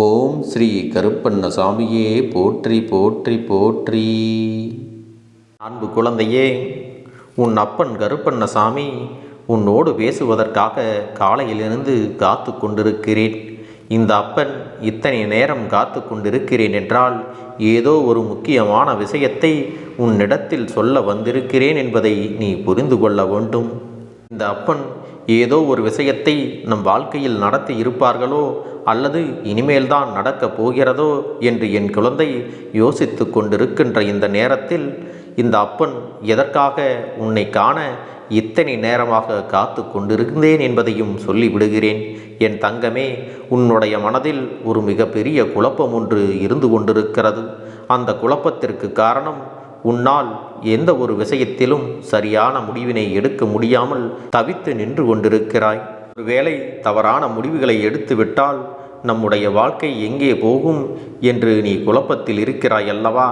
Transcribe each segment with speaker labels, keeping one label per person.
Speaker 1: ஓம் ஸ்ரீ கருப்பண்ண சாமியே போற்றி போற்றி போற்றி அன்பு குழந்தையே உன் அப்பன் கருப்பண்ண சாமி உன்னோடு பேசுவதற்காக காலையிலிருந்து காத்து கொண்டிருக்கிறேன் இந்த அப்பன் இத்தனை நேரம் காத்து கொண்டிருக்கிறேன் என்றால் ஏதோ ஒரு முக்கியமான விஷயத்தை உன்னிடத்தில் சொல்ல வந்திருக்கிறேன் என்பதை நீ புரிந்து கொள்ள வேண்டும் இந்த அப்பன் ஏதோ ஒரு விஷயத்தை நம் வாழ்க்கையில் நடத்தி இருப்பார்களோ அல்லது இனிமேல்தான் நடக்கப் போகிறதோ என்று என் குழந்தை யோசித்து கொண்டிருக்கின்ற இந்த நேரத்தில் இந்த அப்பன் எதற்காக உன்னை காண இத்தனை நேரமாக காத்து கொண்டிருந்தேன் என்பதையும் சொல்லிவிடுகிறேன் என் தங்கமே உன்னுடைய மனதில் ஒரு மிகப்பெரிய குழப்பம் ஒன்று இருந்து கொண்டிருக்கிறது அந்த குழப்பத்திற்கு காரணம் உன்னால் எந்த ஒரு விஷயத்திலும் சரியான முடிவினை எடுக்க முடியாமல் தவித்து நின்று கொண்டிருக்கிறாய் ஒருவேளை தவறான முடிவுகளை எடுத்துவிட்டால் நம்முடைய வாழ்க்கை எங்கே போகும் என்று நீ குழப்பத்தில் இருக்கிறாய் அல்லவா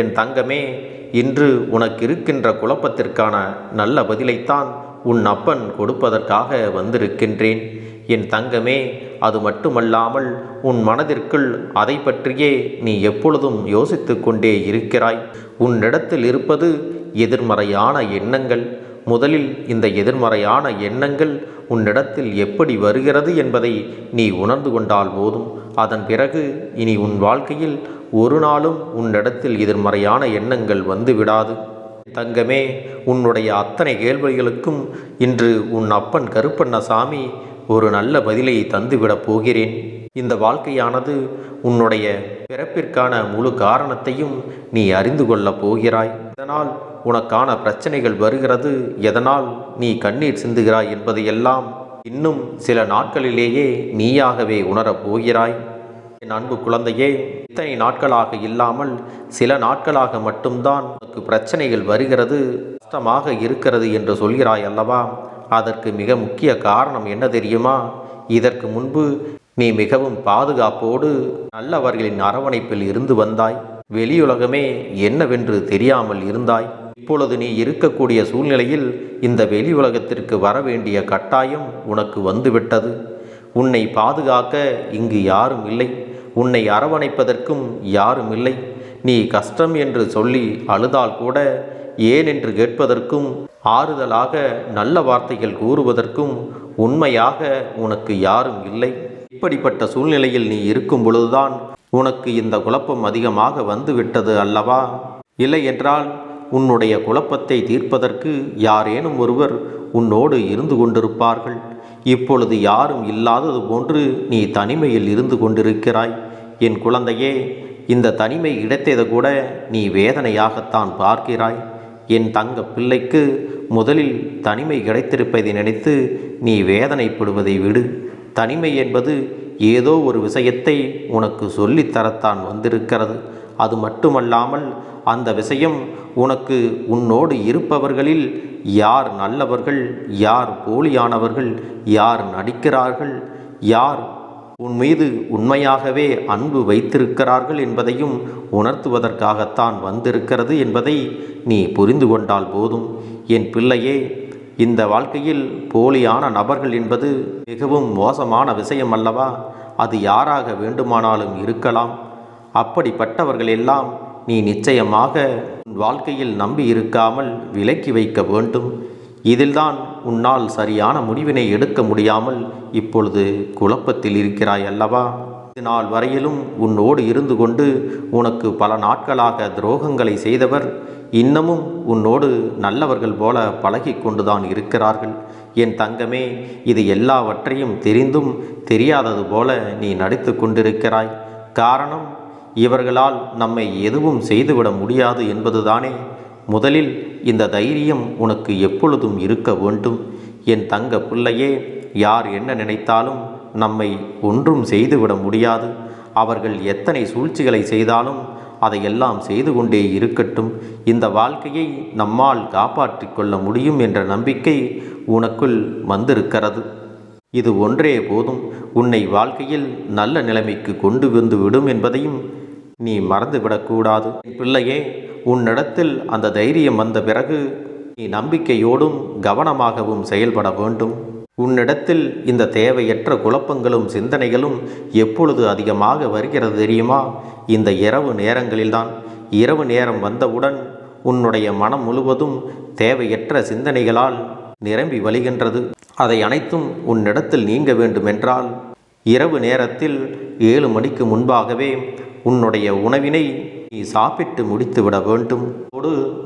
Speaker 1: என் தங்கமே இன்று உனக்கு இருக்கின்ற குழப்பத்திற்கான நல்ல பதிலைத்தான் உன் அப்பன் கொடுப்பதற்காக வந்திருக்கின்றேன் என் தங்கமே அது மட்டுமல்லாமல் உன் மனதிற்குள் அதை பற்றியே நீ எப்பொழுதும் யோசித்து கொண்டே இருக்கிறாய் உன்னிடத்தில் இருப்பது எதிர்மறையான எண்ணங்கள் முதலில் இந்த எதிர்மறையான எண்ணங்கள் உன்னிடத்தில் எப்படி வருகிறது என்பதை நீ உணர்ந்து கொண்டால் போதும் அதன் பிறகு இனி உன் வாழ்க்கையில் ஒரு நாளும் உன்னிடத்தில் எதிர்மறையான எண்ணங்கள் வந்துவிடாது தங்கமே உன்னுடைய அத்தனை கேள்விகளுக்கும் இன்று உன் அப்பன் கருப்பண்ணசாமி ஒரு நல்ல பதிலை தந்துவிடப் போகிறேன் இந்த வாழ்க்கையானது உன்னுடைய பிறப்பிற்கான முழு காரணத்தையும் நீ அறிந்து கொள்ளப் போகிறாய் இதனால் உனக்கான பிரச்சனைகள் வருகிறது எதனால் நீ கண்ணீர் சிந்துகிறாய் என்பதையெல்லாம் இன்னும் சில நாட்களிலேயே நீயாகவே உணரப் போகிறாய் என் அன்பு குழந்தையே இத்தனை நாட்களாக இல்லாமல் சில நாட்களாக மட்டும்தான் உனக்கு பிரச்சனைகள் வருகிறது கஷ்டமாக இருக்கிறது என்று சொல்கிறாய் அல்லவா அதற்கு மிக முக்கிய காரணம் என்ன தெரியுமா இதற்கு முன்பு நீ மிகவும் பாதுகாப்போடு நல்லவர்களின் அரவணைப்பில் இருந்து வந்தாய் வெளியுலகமே என்னவென்று தெரியாமல் இருந்தாய் இப்பொழுது நீ இருக்கக்கூடிய சூழ்நிலையில் இந்த வெளி உலகத்திற்கு வர வேண்டிய கட்டாயம் உனக்கு வந்துவிட்டது உன்னை பாதுகாக்க இங்கு யாரும் இல்லை உன்னை அரவணைப்பதற்கும் யாரும் இல்லை நீ கஷ்டம் என்று சொல்லி அழுதால் கூட ஏன் என்று கேட்பதற்கும் ஆறுதலாக நல்ல வார்த்தைகள் கூறுவதற்கும் உண்மையாக உனக்கு யாரும் இல்லை இப்படிப்பட்ட சூழ்நிலையில் நீ இருக்கும் பொழுதுதான் உனக்கு இந்த குழப்பம் அதிகமாக வந்துவிட்டது அல்லவா இல்லை என்றால் உன்னுடைய குழப்பத்தை தீர்ப்பதற்கு யாரேனும் ஒருவர் உன்னோடு இருந்து கொண்டிருப்பார்கள் இப்பொழுது யாரும் இல்லாதது போன்று நீ தனிமையில் இருந்து கொண்டிருக்கிறாய் என் குழந்தையே இந்த தனிமை கிடைத்தது கூட நீ வேதனையாகத்தான் பார்க்கிறாய் என் தங்க பிள்ளைக்கு முதலில் தனிமை கிடைத்திருப்பதை நினைத்து நீ வேதனைப்படுவதை விடு தனிமை என்பது ஏதோ ஒரு விஷயத்தை உனக்கு சொல்லித்தரத்தான் வந்திருக்கிறது அது மட்டுமல்லாமல் அந்த விஷயம் உனக்கு உன்னோடு இருப்பவர்களில் யார் நல்லவர்கள் யார் போலியானவர்கள் யார் நடிக்கிறார்கள் யார் உன் மீது உண்மையாகவே அன்பு வைத்திருக்கிறார்கள் என்பதையும் உணர்த்துவதற்காகத்தான் வந்திருக்கிறது என்பதை நீ புரிந்து கொண்டால் போதும் என் பிள்ளையே இந்த வாழ்க்கையில் போலியான நபர்கள் என்பது மிகவும் மோசமான விஷயம் அல்லவா அது யாராக வேண்டுமானாலும் இருக்கலாம் அப்படிப்பட்டவர்கள் எல்லாம் நீ நிச்சயமாக உன் வாழ்க்கையில் நம்பி இருக்காமல் விலக்கி வைக்க வேண்டும் இதில்தான் உன்னால் சரியான முடிவினை எடுக்க முடியாமல் இப்பொழுது குழப்பத்தில் இருக்கிறாய் அல்லவா நாள் வரையிலும் உன்னோடு இருந்து கொண்டு உனக்கு பல நாட்களாக துரோகங்களை செய்தவர் இன்னமும் உன்னோடு நல்லவர்கள் போல பழகி கொண்டுதான் இருக்கிறார்கள் என் தங்கமே இது எல்லாவற்றையும் தெரிந்தும் தெரியாதது போல நீ நடித்து கொண்டிருக்கிறாய் காரணம் இவர்களால் நம்மை எதுவும் செய்துவிட முடியாது என்பதுதானே முதலில் இந்த தைரியம் உனக்கு எப்பொழுதும் இருக்க வேண்டும் என் தங்க பிள்ளையே யார் என்ன நினைத்தாலும் நம்மை ஒன்றும் செய்துவிட முடியாது அவர்கள் எத்தனை சூழ்ச்சிகளை செய்தாலும் அதையெல்லாம் செய்து கொண்டே இருக்கட்டும் இந்த வாழ்க்கையை நம்மால் காப்பாற்றி கொள்ள முடியும் என்ற நம்பிக்கை உனக்குள் வந்திருக்கிறது இது ஒன்றே போதும் உன்னை வாழ்க்கையில் நல்ல நிலைமைக்கு கொண்டு வந்து விடும் என்பதையும் நீ மறந்துவிடக்கூடாது பிள்ளையே உன்னிடத்தில் அந்த தைரியம் வந்த பிறகு நீ நம்பிக்கையோடும் கவனமாகவும் செயல்பட வேண்டும் உன்னிடத்தில் இந்த தேவையற்ற குழப்பங்களும் சிந்தனைகளும் எப்பொழுது அதிகமாக வருகிறது தெரியுமா இந்த இரவு நேரங்களில்தான் இரவு நேரம் வந்தவுடன் உன்னுடைய மனம் முழுவதும் தேவையற்ற சிந்தனைகளால் நிரம்பி வழிகின்றது அதை அனைத்தும் உன்னிடத்தில் நீங்க வேண்டுமென்றால் இரவு நேரத்தில் ஏழு மணிக்கு முன்பாகவே உன்னுடைய உணவினை நீ சாப்பிட்டு முடித்துவிட வேண்டும்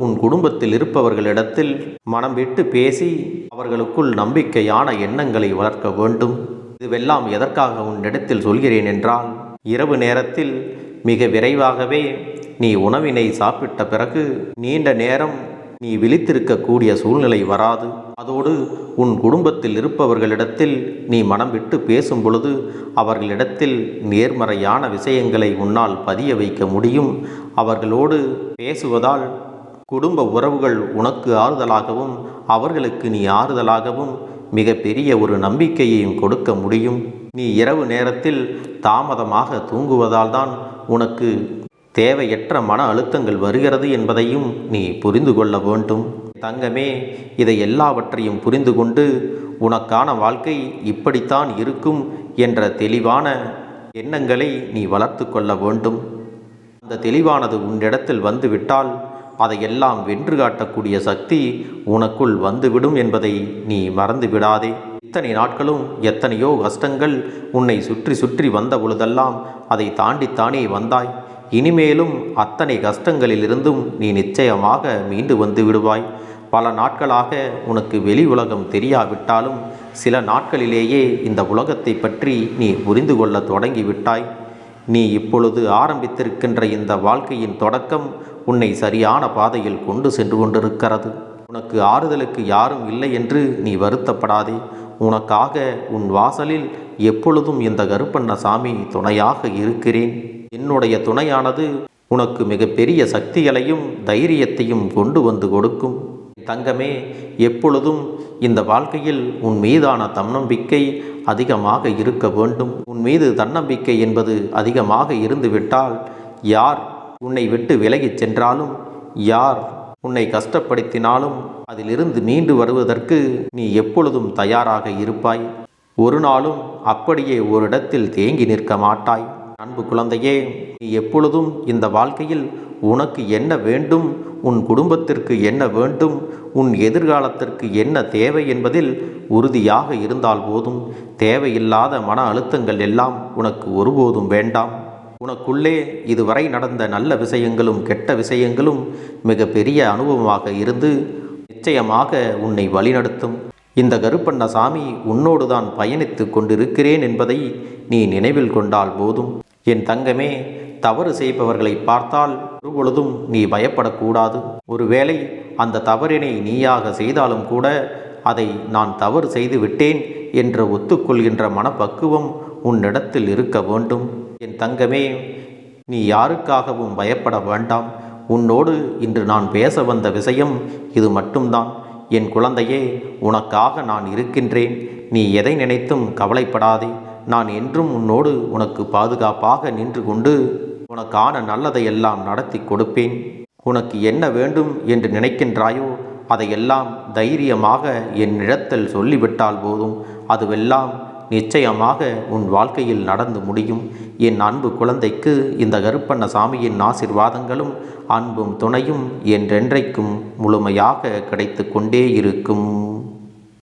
Speaker 1: உன் குடும்பத்தில் இருப்பவர்களிடத்தில் மனம் விட்டு பேசி அவர்களுக்குள் நம்பிக்கையான எண்ணங்களை வளர்க்க வேண்டும் இதுவெல்லாம் எதற்காக உன்னிடத்தில் சொல்கிறேன் என்றால் இரவு நேரத்தில் மிக விரைவாகவே நீ உணவினை சாப்பிட்ட பிறகு நீண்ட நேரம் நீ விழித்திருக்கக்கூடிய சூழ்நிலை வராது அதோடு உன் குடும்பத்தில் இருப்பவர்களிடத்தில் நீ மனம் விட்டு பேசும் பொழுது அவர்களிடத்தில் நேர்மறையான விஷயங்களை உன்னால் பதிய வைக்க முடியும் அவர்களோடு பேசுவதால் குடும்ப உறவுகள் உனக்கு ஆறுதலாகவும் அவர்களுக்கு நீ ஆறுதலாகவும் மிகப்பெரிய ஒரு நம்பிக்கையையும் கொடுக்க முடியும் நீ இரவு நேரத்தில் தாமதமாக தூங்குவதால் தான் உனக்கு தேவையற்ற மன அழுத்தங்கள் வருகிறது என்பதையும் நீ புரிந்து கொள்ள வேண்டும் தங்கமே இதை எல்லாவற்றையும் புரிந்து கொண்டு உனக்கான வாழ்க்கை இப்படித்தான் இருக்கும் என்ற தெளிவான எண்ணங்களை நீ வளர்த்து கொள்ள வேண்டும் அந்த தெளிவானது உன்னிடத்தில் வந்துவிட்டால் அதையெல்லாம் வென்று காட்டக்கூடிய சக்தி உனக்குள் வந்துவிடும் என்பதை நீ மறந்து விடாதே இத்தனை நாட்களும் எத்தனையோ கஷ்டங்கள் உன்னை சுற்றி சுற்றி வந்த பொழுதெல்லாம் அதை தாண்டித்தானே வந்தாய் இனிமேலும் அத்தனை கஷ்டங்களிலிருந்தும் நீ நிச்சயமாக மீண்டு வந்து விடுவாய் பல நாட்களாக உனக்கு வெளி உலகம் தெரியாவிட்டாலும் சில நாட்களிலேயே இந்த உலகத்தை பற்றி நீ புரிந்து கொள்ள தொடங்கிவிட்டாய் நீ இப்பொழுது ஆரம்பித்திருக்கின்ற இந்த வாழ்க்கையின் தொடக்கம் உன்னை சரியான பாதையில் கொண்டு சென்று கொண்டிருக்கிறது உனக்கு ஆறுதலுக்கு யாரும் இல்லை என்று நீ வருத்தப்படாதே உனக்காக உன் வாசலில் எப்பொழுதும் இந்த கருப்பண்ண சாமி துணையாக இருக்கிறேன் என்னுடைய துணையானது உனக்கு மிகப்பெரிய சக்திகளையும் தைரியத்தையும் கொண்டு வந்து கொடுக்கும் தங்கமே எப்பொழுதும் இந்த வாழ்க்கையில் உன் மீதான தன்னம்பிக்கை அதிகமாக இருக்க வேண்டும் உன் மீது தன்னம்பிக்கை என்பது அதிகமாக இருந்துவிட்டால் யார் உன்னை விட்டு விலகிச் சென்றாலும் யார் உன்னை கஷ்டப்படுத்தினாலும் அதிலிருந்து மீண்டு வருவதற்கு நீ எப்பொழுதும் தயாராக இருப்பாய் ஒரு நாளும் அப்படியே ஒரு இடத்தில் தேங்கி நிற்க மாட்டாய் அன்பு குழந்தையே நீ எப்பொழுதும் இந்த வாழ்க்கையில் உனக்கு என்ன வேண்டும் உன் குடும்பத்திற்கு என்ன வேண்டும் உன் எதிர்காலத்திற்கு என்ன தேவை என்பதில் உறுதியாக இருந்தால் போதும் தேவையில்லாத மன அழுத்தங்கள் எல்லாம் உனக்கு ஒருபோதும் வேண்டாம் உனக்குள்ளே இதுவரை நடந்த நல்ல விஷயங்களும் கெட்ட விஷயங்களும் மிக பெரிய அனுபவமாக இருந்து நிச்சயமாக உன்னை வழிநடத்தும் இந்த கருப்பண்ண சாமி உன்னோடு தான் பயணித்து கொண்டிருக்கிறேன் என்பதை நீ நினைவில் கொண்டால் போதும் என் தங்கமே தவறு செய்பவர்களை பார்த்தால் ஒருபொழுதும் நீ பயப்படக்கூடாது ஒருவேளை அந்த தவறினை நீயாக செய்தாலும் கூட அதை நான் தவறு செய்து விட்டேன் என்று ஒத்துக்கொள்கின்ற மனப்பக்குவம் உன்னிடத்தில் இருக்க வேண்டும் என் தங்கமே நீ யாருக்காகவும் பயப்பட வேண்டாம் உன்னோடு இன்று நான் பேச வந்த விஷயம் இது மட்டும்தான் என் குழந்தையே உனக்காக நான் இருக்கின்றேன் நீ எதை நினைத்தும் கவலைப்படாதே நான் என்றும் உன்னோடு உனக்கு பாதுகாப்பாக நின்று கொண்டு உனக்கான நல்லதையெல்லாம் நடத்தி கொடுப்பேன் உனக்கு என்ன வேண்டும் என்று நினைக்கின்றாயோ அதையெல்லாம் தைரியமாக என் இடத்தில் சொல்லிவிட்டால் போதும் அதுவெல்லாம் நிச்சயமாக உன் வாழ்க்கையில் நடந்து முடியும் என் அன்பு குழந்தைக்கு இந்த கருப்பண்ண சாமியின் ஆசிர்வாதங்களும் அன்பும் துணையும் என்றென்றைக்கும் முழுமையாக கிடைத்து கொண்டே இருக்கும்